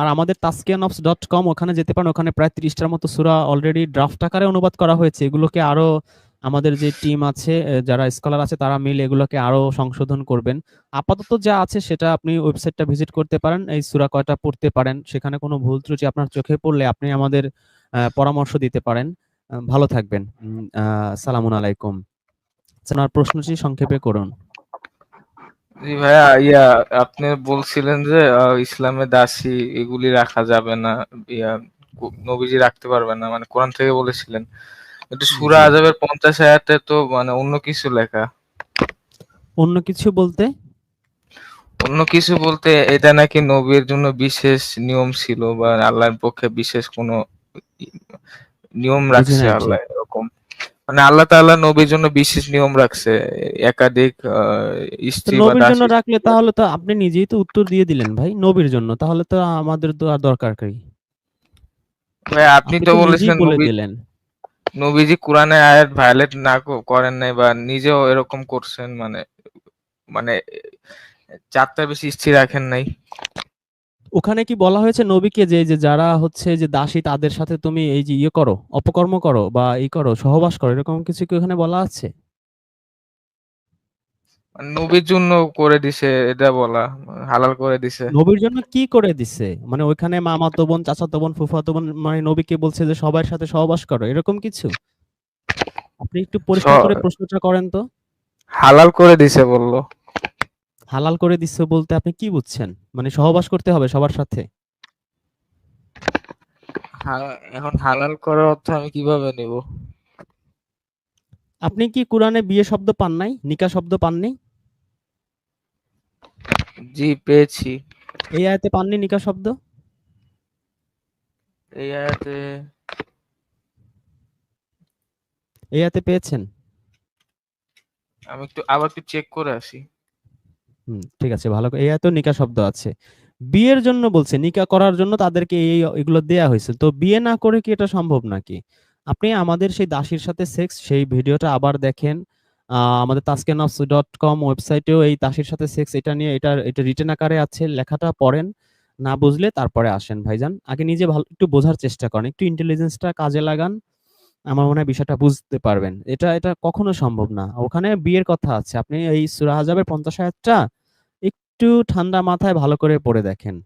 আর আমাদের তাসকিয়ানফস dot com ওখানে যেতে পারেন। ওখানে প্রায় তিরিশটার মতো সুরা অলরেডি ড্রাফট আকারে অনুবাদ করা হয়েছে। এগুলোকে আরও আমাদের যে টিম আছে যারা স্কলার আছে, তারা মিলে এগুলোকে আরও সংশোধন করবেন। আপাতত যা আছে, সেটা আপনি ওয়েবসাইটটা ভিজিট করতে পারেন। এই সুরা কয়টা পড়তে পারেন, সেখানে কোনো ভুল ত্রুটি আপনার চোখে পড়লে আপনি আমাদের পরামর্শ দিতে পারেন। ভালো থাকবেন। সালামুন আলাইকুম। আপনার প্রশ্নটি সংক্ষেপে করুন। জি ভাইয়া ইয়া আপনি বলছিলেন যে আহ, ইসলামে দাসী এগুলি রাখা যাবে না ইয়া কো- নবীজি রাখতে পারবে না মানে কোরআন থেকে বলেছিলেন। কিন্তু সূরা জি আযাবের পঞ্চাশ আয়াতে তো মানে অন্য কিছু লেখা। অন্য কিছু বলতে? অন্য কিছু বলতে এটা নাকি নবীর জন্য বিশেষ নিয়ম ছিল বা আল্লাহর পক্ষে বিশেষ কোনো ই- নিয়ম বুঝি রাখছে নাই ঠিক আল্লাহ? মানে আল্লাহ তাআলা নবীর জন্য বিশেষ নিয়ম রাখছে একাধিক স্ত্রী বা নবীর জন্য রাখলে তাহলে তো আপনি নিজেই তো উত্তর দিয়ে দিলেন ভাই নবীর জন্য তাহলে তো আমাদের তো আর দরকার কি ভাই আপনি তো বলেছেন দিলেন। নবীজি কোরআনের আয়াত ভায়োলেট না করেন নাই বা নিজেও এরকম করছেন মানে মানে চারটার বেশি স্ত্রী রাখেন নাই। ওখানে কি বলা হয়েছে নবীকে যে যে যারা হচ্ছে যে দাসী তাদের সাথে তুমি এই যে ইয়ে করো অপকর্ম করো বা ই করো সহবাস করো এরকম কিছু কি ওখানে বলা আছে? মানে নবীর জন্য করে দিছে এটা বলা হালাল করে দিছে। নবীর জন্য কি করে দিছে? মানে ওইখানে মামাতো বোন চাচাতো বোন ফুফাতো বোন মানে নবীকে বলছে যে সবার সাথে সহবাস করো এরকম কিছু? আপনি একটু পরিষ্কার করে প্রশ্নটা করেন তো। হালাল করে দিছে বলল। হালাল করে দিচ্ছে বলতে আপনি কি বুঝছেন? মানে সহবাস করতে হবে সবার সাথে। এখন হালাল করার অর্থ আমি কীভাবে নিব? আপনি কি কোরআনে বিয়ে শব্দ পান নাই? নিকা শব্দ পাননি জি পেয়েছি। এই আয়াতে পাননি নিকা শব্দ? এই আয়াতে এই আয়াতে পেয়েছেন? আমি একটু আবার একটু চেক করে আসি। ঠিক আছে, ভালো এই আয়াতেও নিকা শব্দ আছে। বিয়ের জন্য বলছে, নিকা করার জন্য তাদেরকে এই, এগুলো দেয়া হয়েছে। তো বিয়ে না করে কি এটা সম্ভব নাকি? আপনি আমাদের সেই দাসীর সাথে সেক্স, সেই ভিডিওটা আবার দেখেন। আমাদের তাসকেনফস ডট কম ওয়েবসাইটেও এই দাসীর সাথে সেক্স, এটা নিয়ে এটা এটা রিটেন আকারে আছে, লেখাটা পড়েন। না বুঝলে তারপরে আসেন ভাইজান। আগে নিজে ভালো, একটু বোঝার চেষ্টা করেন, একটু ইন্টেলিজেন্সটা কাজে লাগান। আমার মনে হয় বিষয়টা বুঝতে পারবেন। এটা এটা কখনো সম্ভব না। ওখানে বিয়ের কথা আছে। আপনি এই সূরা আযাবের পঞ্চাশ আয়াতটা একটু ঠান্ডা মাথায় ভালো করে পড়ে দেখেন।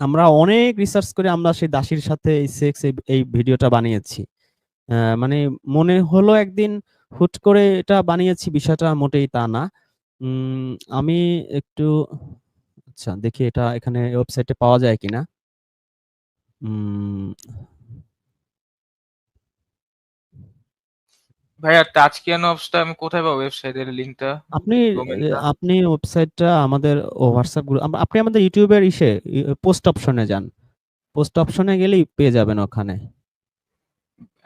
আমরা অনেক রিসার্চ করে আমরা সেই দাসীর সাথে এই সেক্স এই ভিডিওটা বানিয়েছি। মানে মনে হলো একদিন হুট করে এটা বানিয়েছি, বিষয়টা মোটেই তা না। আমি একটু আচ্ছা দেখি এটা এখানে ওয়েবসাইটে পাওয়া যায় কিনা। ভাইয়া টাচকিয়ান অপসটা আমি কোথায় পাবো? ওয়েবসাইটের লিংকটা আপনি আপনি ওয়েবসাইটটা আমাদের হোয়াটসঅ্যাপ গ্রুপ আপনি আমাদের ইউটিউবের ইসে পোস্ট অপশনে যান। পোস্ট অপশনে গেলেই পেয়ে যাবেন ওখানে।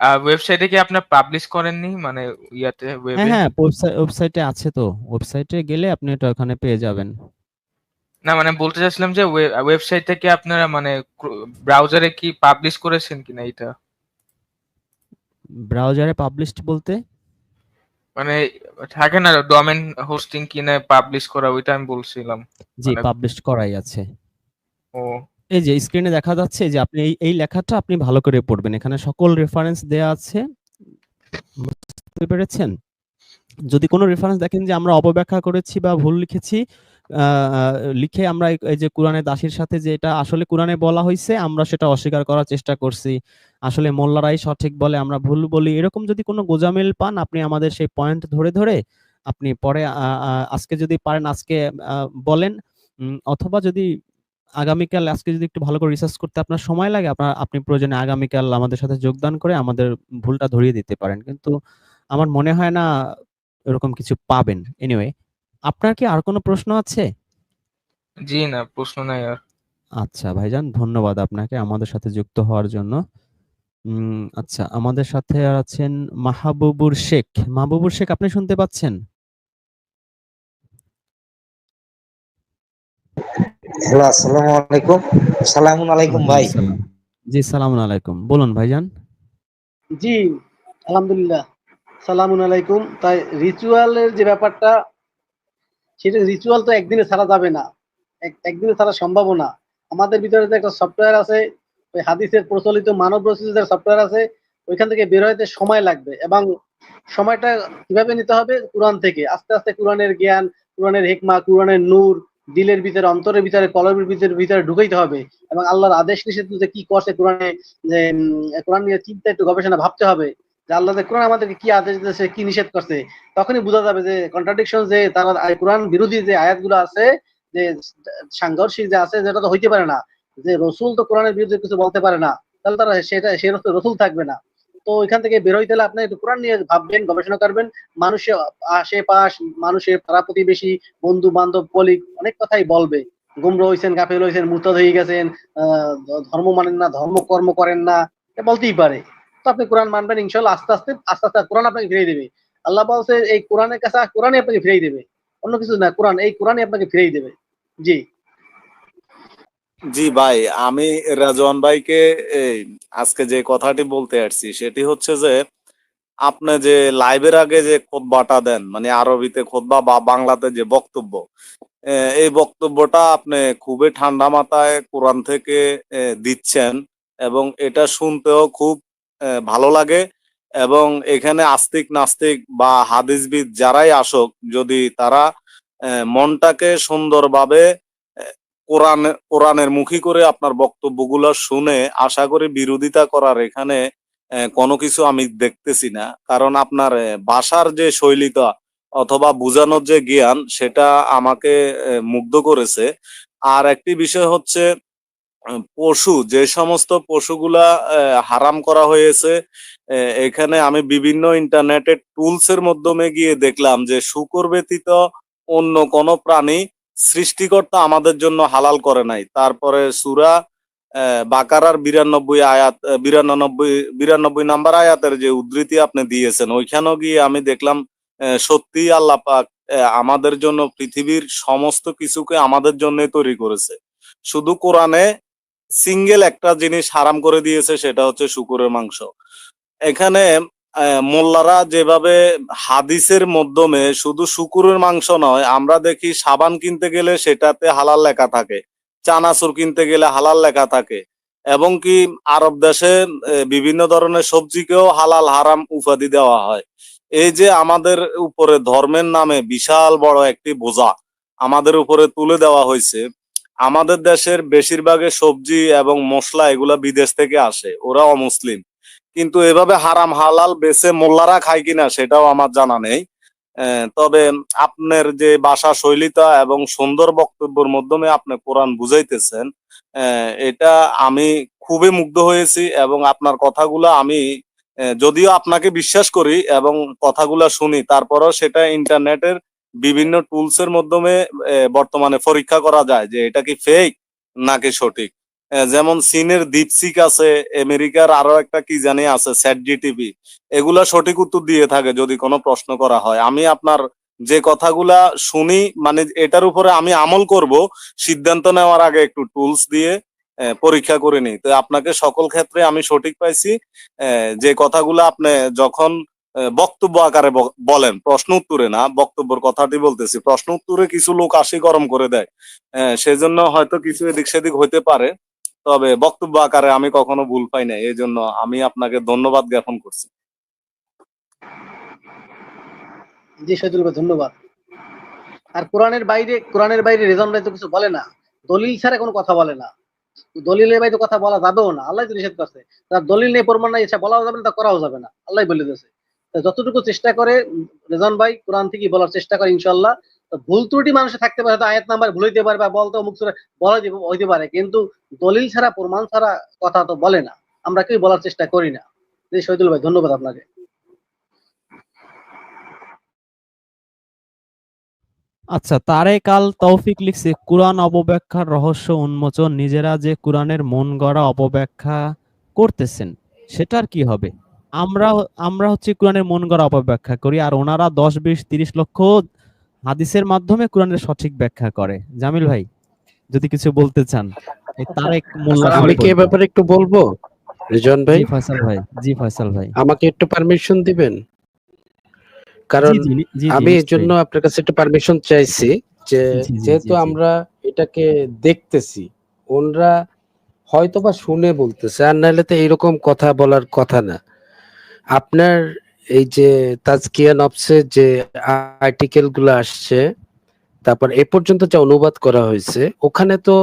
আর ওয়েবসাইটে কি আপনার পাবলিশ করেননি? মানে ইয়াতে হ্যাঁ ওয়েবে হ্যাঁ ওয়েবসাইটে আছে তো। ওয়েবসাইটে গেলে আপনি এটা ওখানে পেয়ে যাবেন। না মানে বলতে চাচ্ছিলাম যে ওয়েবসাইট থেকে আপনারা মানে ব্রাউজারে কি পাবলিশ করেছেন কিনা এটা ব্রাউজারে পাবলিশড বলতে? মানে থাকে না ডোমেন হোস্টিং কিনে পাবলিশ করা ওইটা আমি বলছিলাম। জি মানে পাবলিশড করাই আছে। ও। এই যে স্ক্রিনে দেখা যাচ্ছে যে আপনি এই এই লেখাটা আপনি ভালো করে পড়বেন। এখানে সকল রেফারেন্স দেয়া আছে। বুঝতে পেরেছেন? যদি কোনো রেফারেন্স দেখেন যে আমরা অপব্যাখ্যা করেছি বা ভুল লিখেছি লিখে আমরা এই- যে কোরআনে দাসীর সাথে যে এটা আসলে কোরআনে বলা হয়েছে আমরা সেটা অস্বীকার করার চেষ্টা করছি। আসলে মোল্লারাই সঠিক বলে আমরা ভুল বলি। এরকম যদি কোনো গোজামিল পান, আপনি আমাদের সেই পয়েন্ট ধরে ধরে আপনি পরে আজকে যদি পারেন, আজকে বলেন। অথবা যদি আগামীকাল, আজকে যদি একটু ভালো করে রিসার্চ করতে আপনার সময় লাগে, আপনার, আপনি প্রয়োজনে আগামীকাল আমাদের সাথে যোগদান করে আমাদের ভুলটা ধরিয়ে দিতে পারেন। কিন্তু আমার মনে হয় না এরকম কিছু পাবেন। এনিওয়ে আপনার কি আর কোনো প্রশ্ন আছে? জি না প্রশ্ন নাই আর। আচ্ছা ভাইজান ধন্যবাদ আপনাকে আমাদের সাথে যুক্ত হওয়ার জন্য। উম, আচ্ছা আমাদের সাথে আর আছেন মাহবুবুর শেখ। মাহবুবুর শেখ আপনি শুনতে পাচ্ছেন? হ্যালো আসসালামু আলাইকুম। সালামুন আলাইকুম ভাই। জি সালাম আলাইকুম। বলুন ভাইজান। জি আলহামদুলিল্লাহ। সালামুন আলাইকুম। তাই রিচুয়ালের যে ব্যাপারটা সেটা রিচুয়াল তো একদিনে ছাড়া যাবে না। এক- একদিনে ছাড়া সম্ভব না। আমাদের ভিতরে যে একটা সফটওয়্যার আছে, ওই হাদিসের প্রচলিত মানব রচিত সফটওয়্যার আছে, ওইখান থেকে বের হইতে সময় লাগবে এবং সময়টা কীভাবে নিতে হবে? কোরআন থেকে। আস্তে আস্তে কোরআনের জ্ঞান, কোরআনের হেকমা, কোরআনের নূর, দিলের ভিতরে, অন্তরের ভিতরে কলমের ভিতরে ভিতরে ঢুকাইতে হবে এবং আল্লাহর আদেশ নিষেধ কি করছে কোরআনে, যে কোরআন নিয়ে চিন্তা, একটু গবেষণা ভাবতে হবে। যে আল্লাহ কোরআন আমাদেরকে কি আদেশ দিয়েছে কি নিষেধ করছে তখনই বোঝা যাবে যে কন্ট্রাডিকশন যে তারা কোরআন বিরোধী যে আয়াতগুলো আছে যে সাংঘর্ষিক যে আছে যেটা তো হইতে পারে না। যে রসুল তো কোরআনের বিরুদ্ধে কিছু বলতে পারে না তাহলে তারা সেটা সে রসুল থাকবে না। তো ওইখান থেকে বেরোইতে হলে আপনি একটু কোরআন নিয়ে ভাববেন গবেষণা করবেন। মানুষের আশেপাশ মানুষের পাড়া প্রতিবেশী বন্ধু বান্ধব কলিগ অনেক কথাই বলবে। গুমরা হয়েছেন গাফেল হয়েছেন মুরতাদ হয়ে গেছেন আহ, ধর্ম মানেন না ধর্ম কর্ম করেন না বলতেই পারে। তো আপনি কোরআন মানবেন ইনশাল্লাহ আস্তে আস্তে আস্তে আস্তে কোরআন আপনাকে ফিরিয়ে দেবে। আল্লাহ বলছে, এই কোরআনের কাছে কোরআনই আপনাকে ফিরিয়ে দেবে। অন্য কিছু না, কোরআন, এই কোরআনই আপনাকে ফিরিয়ে দেবে। জি। জি ভাই, আমি রাজওয়ান ভাইকে আজকে যে কথাটি বলতে আসছি, সেটি হচ্ছে যে, আপনি যে লাইভের আগে যে খোদবাটা দেন মানে আরবিতে খোদবা বা বাংলাতে যে বক্তব্য এই বক্তব্যটা আপনি খুবই ঠান্ডা মাথায় কোরআন থেকে দিচ্ছেন এবং এটা শুনতেও খুব ভালো লাগে এবং এখানে আস্তিক নাস্তিক বা হাদিসবিদ যারাই আসুক, যদি তারা মনটাকে সুন্দরভাবে কোরআন, কোরআনের মুখী করে আপনার বক্তব্যগুলো শুনে আশা করি বিরোধিতা করার এখানে কোনো কিছু আমি দেখতেছি না। কারণ আপনার ভাষার যে শৈলীটা অথবা বোঝানোর যে জ্ঞান, সেটা আমাকে মুগ্ধ করেছে। আর একটি বিষয় হচ্ছে পশু, যে সমস্ত পশুগুলা হারাম করা হয়েছে এখানে আমি বিভিন্ন ইন্টারনেটের টুলস এর মাধ্যমে গিয়ে দেখলাম যে শুকর ব্যতীত অন্য কোনো প্রাণী সৃষ্টিকর্তা আমাদের জন্য হালাল করে নাই। তারপরে সুরা বাকারার বিরানব্বই আয়াত বিরানব্বই বিরানব্বই নাম্বার আয়াতের যে উদ্ধৃতি আপনি দিয়েছেন, ওইখানেও গিয়ে আমি দেখলাম সত্যি আল্লাহ পাক আমাদের জন্য পৃথিবীর সমস্ত কিছুকে আমাদের জন্যই তৈরি করেছে। শুধু কোরআনে সিঙ্গেল একটা জিনিস হারাম করে দিয়েছে সেটা হচ্ছে শুকুরের মাংস। এখানে মোল্লারা যেভাবে হাদিসের মাধ্যমে শুধু শুকুরের মাংস নয়, আমরা দেখি সাবান কিনতে গেলে সেটাতে হালাল লেখা থাকে, চানাচুর কিনতে গেলে হালাল লেখা থাকে এবং কি আরব দেশে বিভিন্ন ধরনের সবজিকেও হালাল, হারাম উপাধি দেওয়া হয়। এই যে আমাদের উপরে ধর্মের নামে বিশাল বড় একটি বোঝা আমাদের উপরে তুলে দেওয়া হয়েছে আমাদের দেশের বেশিরভাগে সবজি এবং মশলা এগুলা বিদেশ থেকে আসে, ওরা অমুসলিম। কিন্তু এভাবে হারাম হালাল বেছে মোল্লারা খায় কিনা সেটাও আমার জানা নেই। তবে আপনার যে ভাষা শৈলীতা এবং সুন্দর বক্তব্যের মাধ্যমে আপনি কোরআন বুঝাইতেছেন এটা আমি খুবই মুগ্ধ হয়েছি এবং আপনার কথাগুলো আমি যদিও আপনাকে বিশ্বাস করি এবং কথাগুলো শুনি, তারপরও সেটা ইন্টারনেটের বিভিন্ন টুলস এর মাধ্যমে বর্তমানে পরীক্ষা করা যায় যে এটা কি ফেক নাকি সঠিক। যেমন চীনের দীপসিক আছে, আমেরিকার আরও একটা কি জানি আছে স্যাট জিটিভি এগুলা সঠিক উত্তর দিয়ে থাকে যদি কোনো প্রশ্ন করা হয়। আমি আপনার যে কথাগুলা শুনি মানে এটার উপরে আমি আমল করব, সিদ্ধান্ত নেওয়ার আগে একটু টুলস দিয়ে পরীক্ষা করে নিই। তো আপনাকে সকল ক্ষেত্রে আমি সঠিক পাইছি। যে কথাগুলো আপনি যখন বক্তব্য আকারে বলেন, প্রশ্ন উত্তরে না, বক্তব্যের কথাটি বলতেছি। প্রশ্ন উত্তরে কিছু লোক আসি গরম করে দেয়। সেজন্য হয়তো কিছু এদিক সেদিক হইতে পারে, তবে বক্তব্য আকারে আমি কখনো ভুল পাই না এই জন্য আমি আপনাকে ধন্যবাদ জ্ঞাপন করছি। জি শহীদুল ধন্যবাদ। আর কোরআনের বাইরে কোরআনের বাইরে রেজন ভাই তো কিছু বলে না। দলিল ছাড়া কোনো কথা বলে না। দলিলের বাইরে কথা বলা যাবেও না, আল্লাহ তো নিষেধ করছে। তার দলিল নেই, প্রমাণ নাই ইচ্ছা বলাও যাবে না, তা করাও যাবে না, আল্লাহ বলে দিয়েছে। যতটুকু চেষ্টা করে রেজন ভাই কোরআন থেকে বলার চেষ্টা করে ইনশাল্লাহ ভুল ত্রুটি মানুষের থাকতে পারে আয়াত নাম্বার ভুল হইতে পারে বা বলতে অমুক বলা হইতে পারে, কিন্তু দলিল ছাড়া, প্রমাণ ছাড়া কথা তো বলে না। আমরা কেউ বলার চেষ্টা করি না। শহীদুল ভাই, ধন্যবাদ আপনাকে। আচ্ছা তারে কাল তৌফিক লিখছে, কোরআন অপব্যাখ্যার রহস্য উন্মোচন, নিজেরা যে কোরআনের মন গড়া অপব্যাখ্যা করতেছেন, সেটার কি হবে? আমরা আমরা হচ্ছে কোরআনের মন গড়া অপব্যাখ্যা করি আর ওনারা দশ বিশ তিরিশ লক্ষ হাদিসের মাধ্যমে কোরআনের সঠিক ব্যাখ্যা করে। জামিল ভাই যদি কিছু বলতে চান তারেক মোল্লা আমি কি ব্যাপারে একটু বলব? রিজন ভাই? ফয়সাল ভাই জি ফয়সাল ভাই। আমাকে একটু পারমিশন দিবেন? কারণ আমি এর জন্য আপনার কাছে একটু পারমিশন চাইছি যে যেহেতু। আমরা এটাকে দেখতেছি ওনরা হয়তোবা শুনে বলতেছে আর নাহলে তো এইরকম কথা বলার কথা না। আপনার এই যে তাজকিয়া নফসের যে আর্টিকেলগুলো আসছে, তারপর এ পর্যন্ত যা অনুবাদ করা হয়েছে, ওখানে তো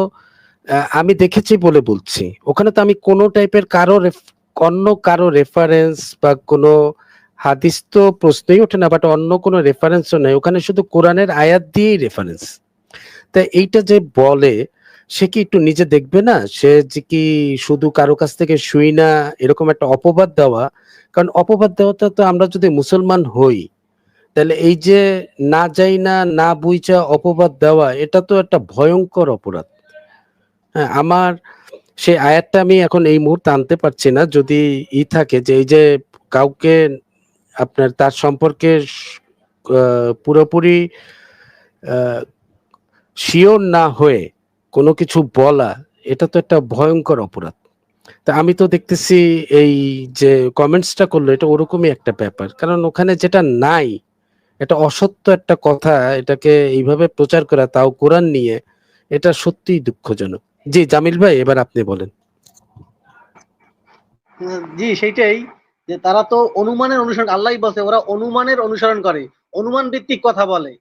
আমি দেখেছি বলে বলছি। ওখানে তো আমি কোনো টাইপের কারও অন্য কারও রেফারেন্স বা কোনো হাদিস তো প্রশ্নই ওঠে না বাট অন্য কোনো রেফারেন্সও নেই। ওখানে শুধু কোরআনের আয়াত দিয়েই রেফারেন্স তা এইটা যে বলে সে কি একটু নিজে দেখবে না? সে যে কি শুধু কারও কাছ থেকে শুই না, এরকম একটা অপবাদ দেওয়া? কারণ অপবাদ দেওয়াটা তো আমরা যদি মুসলমান হই, তাহলে এই যে না যাই না না বুঝা অপবাদ দেওয়া, এটা তো একটা ভয়ঙ্কর অপরাধ। হ্যাঁ আমার সেই আয়াতটা আমি এখন এই মুহূর্তে আনতে পারছি না। যদি ই থাকে যে এই যে কাউকে আপনার তার সম্পর্কে পুরোপুরি শিওর না হয়ে কোনো কিছু বলা, এটা তো একটা ভয়ঙ্কর অপরাধ। তা আমি তো দেখতেছি এই যে কমেন্টসটা করল, এটা ওরকমই একটা ব্যাপার। কারণ ওখানে যেটা নাই, এটা অসত্য একটা কথা, এটাকে এইভাবে প্রচার করা, তাও কোরআন নিয়ে, এটা সত্যিই দুঃখজনক। জি, জামিল ভাই, এবার আপনি বলেন। জি, সেইটাই যে তারা তো অনুমানের অনুসরণ আল্লাহ বলছে, ওরা অনুমানের অনুসরণ করে। অনুমান ভিত্তিক কথা বলে।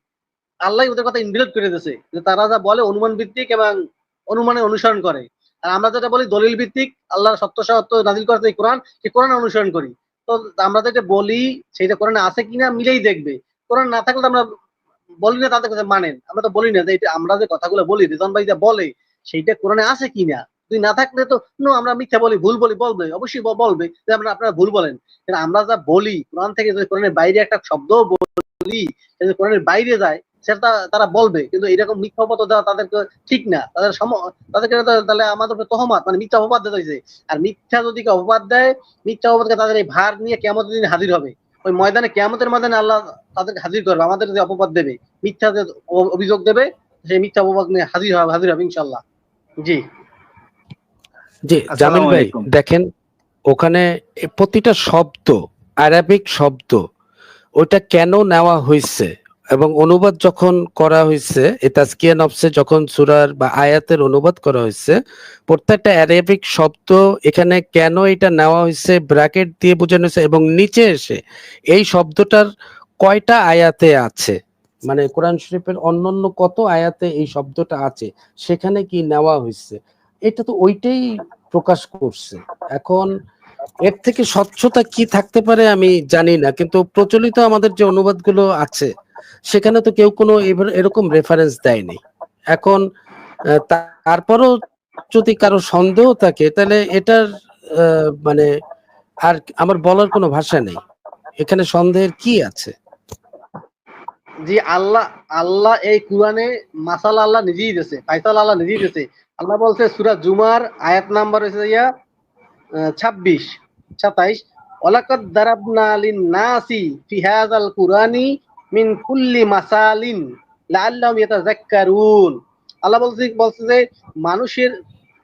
আল্লাহ ওদের কথা ইনভিলেট করে দিয়েছে যে তারা যা বলে অনুমান ভিত্তিক এবং অনুমানের অনুসরণ করে। আর আমরা যেটা বলি দলিল ভিত্তিক, আল্লাহর সত্য সত্য নাজিল করেছে কোরআন, সেই কোরআন অনুসরণ করি। তো আমরা যেটা বলি সেটা কোরআনে আছে কিনা মিলেই দেখবে। কোরআন না থাকলে আমরা বলি না, তাদের কাছে মানেন আমরা তো বলি না যে এটা, আমরা যে কথাগুলো বলি, রিজন ভাই যা বলে, সেইটা কোরআনে আছে কিনা? তুই না থাকলে তো, নো, আমরা মিথ্যা বলি, ভুল বলি, বলবে, অবশ্যই বলবে, যে আমরা, আপনারা ভুল বলেন। আমরা যা বলি, কোরআন থেকে যদি কোরআনের বাইরে একটা শব্দ বলি কোরআনের বাইরে যায় সেটা তারা বলবে কিন্তু এরকম মিথ্যা অপবাদ দেওয়া তাদেরকে ঠিক না। তাদের সম তাদেরকে তাহলে আমাদের উপরে তহমাত মানে মিথ্যা অপবাদ দিতে হয়েছে আর মিথ্যা যদি কেউ অপবাদ দেয় মিথ্যা অপবাদকে তাদের এই ভার নিয়ে কেমন দিন হাজির হবে। ওই ময়দানে কেমতের ময়দানে আল্লাহ তাদেরকে হাজির করবে আমাদের যে অপবাদ দেবে মিথ্যা যে অভিযোগ দেবে সেই মিথ্যা অপবাদ নিয়ে হাজির হবে হাজির হবে ইনশাল্লাহ জি। জি জামিল ভাই দেখেন ওখানে প্রতিটা শব্দ আরবিক শব্দ ওটা কেন নেওয়া হয়েছে এবং অনুবাদ যখন করা হয়েছে এই তাজকিয়া নফসে যখন সুরার বা আয়াতের অনুবাদ করা হয়েছে প্রত্যেকটা অ্যারাবিক শব্দ এখানে কেন এটা নেওয়া হয়েছে ব্র্যাকেট দিয়ে বোঝানো হয়েছে এবং নিচে এসে এই শব্দটার কয়টা আয়াতে আছে? মানে কোরআন শরীফের অন্যান্য কত আয়াতে এই শব্দটা আছে? সেখানে কি নেওয়া হয়েছে এটা তো ওইটাই প্রকাশ করছে। এখন এর থেকে স্বচ্ছতা কি থাকতে পারে আমি জানি না, কিন্তু প্রচলিত আমাদের যে অনুবাদগুলো আছে সেখানে তো কেউ কোনো এরকম রেফারেন্স দেয়নি। এখন তারপরও যদি কারও সন্দেহ থাকে, তাহলে এটার মানে আর আমার বলার কোনো ভাষা নেই। এখানে সন্দেহের কি আছে? জি, আল্লাহ আল্লাহ এই কোরআনে মাসাল আল্লাহ নিজেই দিয়েছে, ফাইসাল আল্লাহ নিজেই দিয়েছে। আল্লাহ বলছে, সুরা জুমার আয়াত নাম্বার হচ্ছে ইয়া ছাব্বিশ, সাতাইশ। ওলাকাদ দারাবনা লিন নাসি ফি হাযাল কুরআনি মিন কুল্লি মাসালিন লাআল্লাহুম ইয়াতাযাক্কারুন। আল্লাহ বলছে বলছে যে মানুষের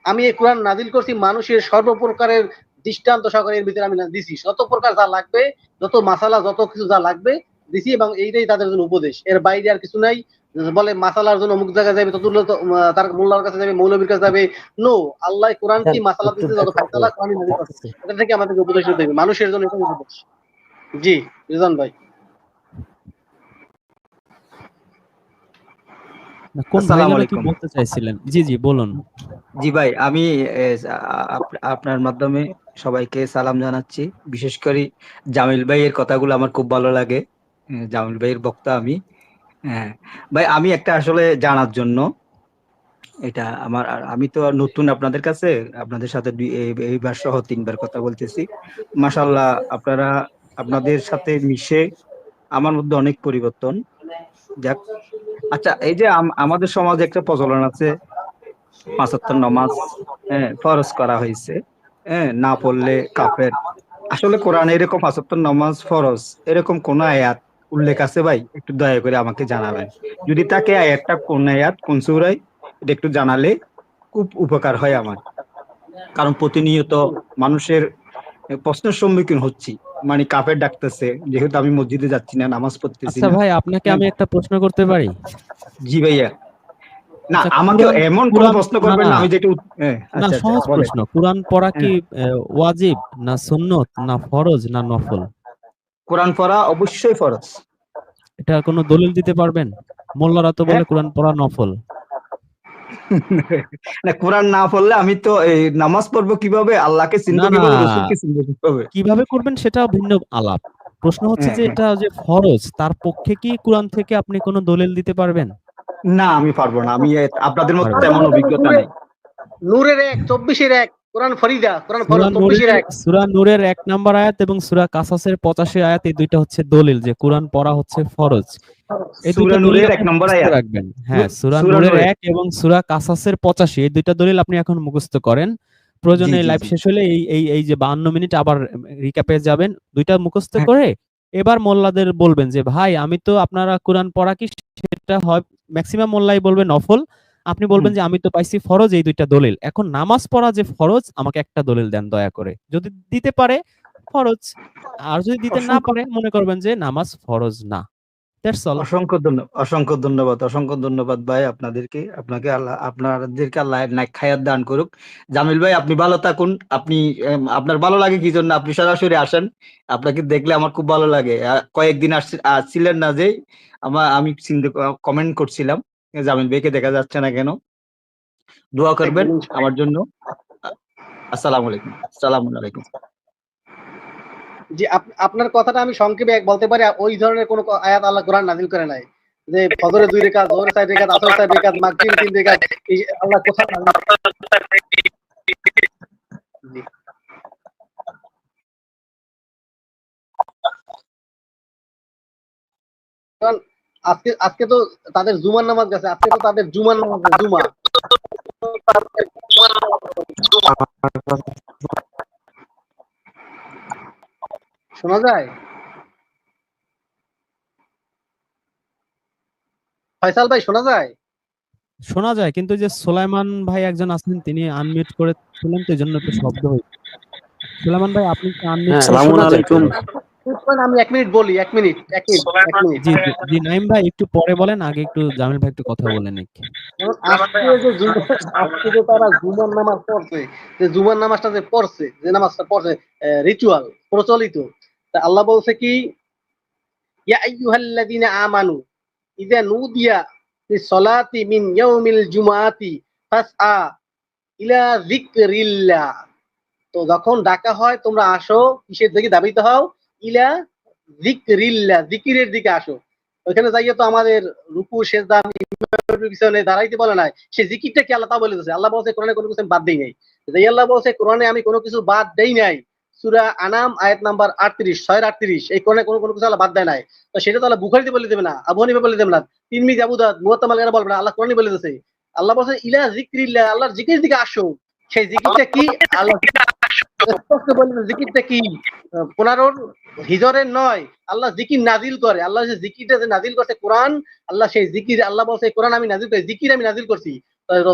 আমি এই কোরআন নাজিল করছি মানুষের সর্বপ্রকারের দৃষ্টান্ত সহকারে এর ভিতরে আমি দিছি। যত প্রকার যা লাগবে যত মাসালা যত কিছু যা লাগবে দিছি এবং এইটাই তাদের জন্য উপদেশ। এর বাইরে আর কিছু নাই। বলে মাসালার জন্য অমুক জায়গায় যাবে ততুল্য তার মোল্লার কাছে যাবে মৌলবীর কাছে যাবে। নো আল্লাহ কোরআন কি মাসালা দিতে যত ফাইসালা কোরআন এটা থেকে আমাদেরকে উপদেশ দিতে হবে। মানুষের জন্য এটা উপদেশ। জি রিজন ভাই। কোন। বলতে চাইছিলেন? জি জি বলুন। জি ভাই আমি আপনার মাধ্যমে সবাইকে সালাম জানাচ্ছি। বিশেষ করে জামিল ভাইয়ের কথাগুলো আমার খুব ভালো লাগে। জামিল ভাইয়ের বক্তা আমি। হ্যাঁ ভাই আমি একটা আসলে জানার জন্য। এটা আমার আমি তো নতুন আপনাদের কাছে আপনাদের সাথে এইবার সহ তিনবার কথা বলতেছি। মাশাল্লাহ আপনারা আপনাদের সাথে মিশে আমার মধ্যে অনেক পরিবর্তন। যাক। আচ্ছা এই যে আমাদের সমাজে একটা প্রচলন আছে, পাঁচাত্তর নামাজ হ্যাঁ ফরজ করা হয়েছে হ্যাঁ না পড়লে কাফের। আসলে কোরআনে এরকম পাঁচাত্তর নমাজ ফরজ, এরকম কোন আয়াত উল্লেখ আছে ভাই? একটু দয়া করে আমাকে জানাবেন। যদি তাকে আয়াতটা কোন আয়াত, কোন সুরাই এটা একটু জানালে খুব উপকার হয় আমার। কারণ প্রতিনিয়ত মানুষের প্রশ্নের সম্মুখীন হচ্ছি। মানে কাফের ডাকতেছে যেহেতু আমি মসজিদে যাচ্ছি না নামাজ পড়তেছি আচ্ছা ভাই আপনাকে আমি একটা প্রশ্ন করতে পারি? জি ভাইয়া। না আচ্ছা, আমাকে এমন কোন প্রশ্ন করবেন না। আমি যেটা হ্যাঁ, না আচ্ছা, আচ্ছা, সহজ প্রশ্ন। কোরআন পড়া কি ওয়াজিব না সুন্নত না ফরজ না নফল? কোরআন পড়া অবশ্যই ফরজ। এটা কোনো দলিল দিতে পারবেন? মোল্লারা তো বলে হ্যাঁ। কোরআন পড়া নফল। না কোরআন না পড়লে আমি তো এই নামাজ পড়ব কীভাবে? আল্লাহকে চিনবো কীভাবে। চিনবো কীভাবে? কীভাবে করবেন সেটা ভিন্ন আলাপ। প্রশ্ন হচ্ছে হ্যাঁ, যে হ্যাঁ। এটা যে ফরজ তার পক্ষে কি কোরআন থেকে আপনি কোনো দলিল দিতে পারবেন? না আমি পারব না। আমি আপনাদের মতো তেমন অভিজ্ঞতা নেই। নূরের এক চব্বিশের এক। কোরআন ফরিদা কোরআন সূরা নূরের এক। সূরা নূরের এক নাম্বার আয়াত এবং সূরা কাসাসের পঁচাশি আয়াত এই দুইটা হচ্ছে দলিল যে কোরআন পড়া হচ্ছে ফরজ। এই দুইটা নূরের নম্বর আয়াত। রাখবেন। হ্যাঁ সূরা নূরের এবং সূরা কাসাসের পঁচাশি এই দুইটা দলিল আপনি এখন মুখস্থ করেন। প্রয়োজনে লাইভ শেষ হলে এই এই এই যে বাহান্ন মিনিট আবার রিক্যাপে যাবেন। দুইটা মুখস্থ হ্যাঁ। করে এবার মোল্লাদের বলবেন যে ভাই আমি তো আপনারা কোরআন পড়া কি? সেটা হয় ম্যাক্সিমাম মোল্লাই বলবেন নফল আপনি বলবেন যে আমি তো পাইছি ফরজ এই দুইটা দলিল। এখন নামাজ পড়া যে ফরজ আমাকে একটা দলিল দেন দয়া করে। যদি দিতে পারে ফরজ। আর যদি দিতে না পারে মনে করবেন যে নামাজ ফরজ না। অসংখ্য ধন্যবাদ অসংখ্য ধন্যবাদ অসংখ্য ধন্যবাদ ভাই আপনাদেরকে। আপনাকে আল্লাহ আপনাদেরকে আল্লাহ নাক খায়াত দান করুক। জামিল ভাই আপনি ভালো থাকুন। আপনি আপনার ভালো লাগে কি জন্য? আপনি সরাসরি আসেন। আপনাকে দেখলে আমার খুব ভালো লাগে। কয়েকদিন আসছি- আসছিলেন না যে আমার আমি কমেন্ট করছিলাম। জামিল ভাইকে দেখা যাচ্ছে না কেন? দোয়া করবেন আমার জন্য। আসসালামু আলাইকুম। আসসালামু আলাইকুম। আপ- আপনার কথাটা আমি সংক্ষেপে এক বলতে পারি ওই ধরনের কোনো আয়াত আল্লাহ কোরআন নাজিল করে নাই। যে ফজরে দুই রেখাত জোহরে চার রেখাত আসর চার রেখাত মাগরিবে তিন রেখাত এই আল্লাহ কোথায় জি। কারণ আজকে আজকে তো তাদের জুমার নামাজ গেছে আজকে তো তাদের জুমার নামাজ জুমা। শোনা যায়? ফয়সাল ভাই শোনা যায়? শোনা যায় কিন্তু যে সোলাইমান ভাই একজন আছেন তিনি আনমিউট করে ছিলেন তো এই জন্য একটু শব্দ হয়েছে। সোলাইমান ভাই আপনি কি আনমিউট হ্যাঁ, যায়? আলাইকুম। আমি এক মিনিট বলি এক মিনিট এক মিনিট এক মিনিট। জি নাইম ভাই একটু পরে বলেন আগে একটু জামিল ভাই একটু কথা বলে নিক যেমন আজকে যে জুমার আজকে যে তারা জুমার নামাজ পড়ছে যে জুমার নামাজটা যে পড়ছে যে নামাজটা পড়ছে রিচুয়াল প্রচলিত তা আল্লাহ বলছে কি ইয়া আইয়ুহাল্লাযীনা আমানু ইযা নুদিয়া লিসসালাতি মিন ইয়াউমিল জুমআতি ফাসআ ইলা যিকরিল্লাহ। তো যখন ডাকা হয় তোমরা আসো কিসের দিকে দাবিতে হও? ইলা যিকরিল্লাহ যিকিরের দিকে আসো। তো আমাদের রুকু, সেজদা ইমামের পিছনে দাঁড়াইতে বলে নাই। সে জিকিরটা কি আল্লাহ তা আল্লাহ বলছে, কোরআনে কোনো কিছু বাদ দেই নাই। যে আল্লাহ বলছে, কোরআনে আমি কোনো কিছু বাদ দেই নাই। সূরা আনাম, আয়াত নাম্বার 38 ছয়ের 38 এই কোরআনে কোনো কোনো কিছু আল্লাহ বাদ দেয় নাই। তো সেটা তো আল্লাহ বুখারীতে বলে দেবে না, আবু বলে দেবে না, তিরমিজি, আবু দাউদ মুয়াত্তা মালিক বলবে না, আল্লাহ কোরআনে বলে দিয়েছে আল্লাহ বলছে, ইলা যিকরিল্লাহ আল্লাহর জিকির দিকে আসো। সেই জিকিরটা কি? আল্লাহ স্পষ্ট বলে দিয়েছে, জিকিরটা কি? নয়। আল্লাহ জিকির নাজিল করে। আল্লাহ যে জিকিরটা যে নাজিল করছে কোরআন আল্লাহ সেই জিকির আল্লাহ বলছে কোরআন আমি নাজিল করি জিকির আমি নাজিল করছি।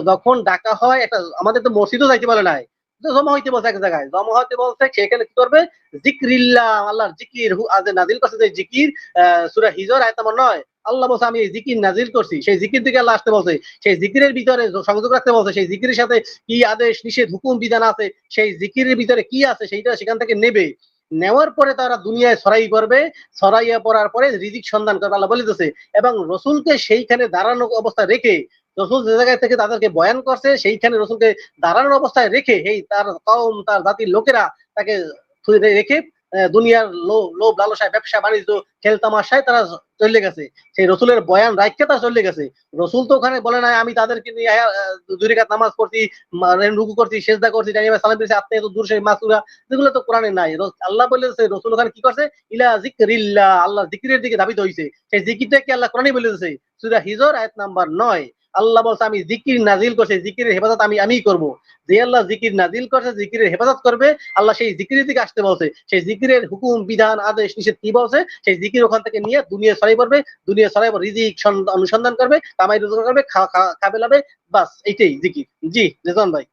যখন ডাকা হয় একটা আমাদের তো মসজিদও যাইতে বলে নাই। জমা হইতে বলছে এক জায়গায়। জমা হইতে বলছে সেখানে কি করবে? জিক্রিল্লাহ আল্লাহর জিকির আজ নাজিল করছে যে জিকির সূরা হিজর আয়াত নম্বর নয়। আল্লাহ বলছে, আমি এই জিকির নাজিল করছি। সেই জিকির দিকে আল্লাহ আসতে বলছে, সেই জিকিরের ভিতরে সংযোগ রাখতে বলছে, সেই জিকিরের সাথে কি আদেশ, নিষেধ, হুকুম, বিধান আছে, সেই জিকিরের ভিতরে কি আছে সেইটা সেখান থেকে নেবে। নেওয়ার পরে তারা দুনিয়ায় ছড়াই করবে ছড়াইয়া পড়ার পরে রিজিক সন্ধান করবে, আল্লাহ বলে দিতেছে। এবং রসুলকে সেইখানে দাঁড়ানো অবস্থায় রেখে, রসুল যে জায়গায় থেকে তাদেরকে বয়ান করছে, সেইখানে রসুলকে দাঁড়ানোর অবস্থায় রেখে, এই তার কম তার জাতির লোকেরা তাকে রেখে দুনিয়ার লোভ লালসায় ব্যবসা, বাণিজ্য, খেল তামাশায় তারা চলে গেছে। সেই রসুলের বয়ান রাখতে তারা চলে গেছে। রসুল তো ওখানে বলে নাই, আমি তাদেরকে নিয়ে দুই রেখাত নামাজ পড়ছি রুকু করছি, সেজদা করছি, জানি সালাম দিয়েছি আপনি এত দূর, সেই মাসুরা যেগুলো তো কোরআনে নাই। আল্লাহ বলেছে, রসুল ওখানে কি করছে? ইলা জিক্রিল্লাহ আল্লাহ জিকিরের দিকে ধাবিত হয়েছে সেই জিকিরটা কি আল্লাহ কোরআনে বলে দিয়েছে সূরা হিজর, আয়াত নাম্বার নয়। আল্লাহ বলছে, আমি জিকির নাজিল করছে, জিকিরের হেফাজত আমি, আমিই করব। যে আল্লাহ জিকির নাজিল করছে, জিকিরের হেফাজত করবে, আল্লাহ সেই জিকির থেকে আসতে বলছে। সেই জিকিরের হুকুম, বিধান, আদেশ, নিষেধ কি বলছে? সেই জিকির ওখান থেকে নিয়ে দুনিয়া ছড়াই পড়বে, দুনিয়া ছড়াই পড়বে রিজিক সন্ধান- অনুসন্ধান করবে, কামাই রোজগার করবে খাবে লাবে বাস, এইটাই জিকির। জি রেজন ভাই।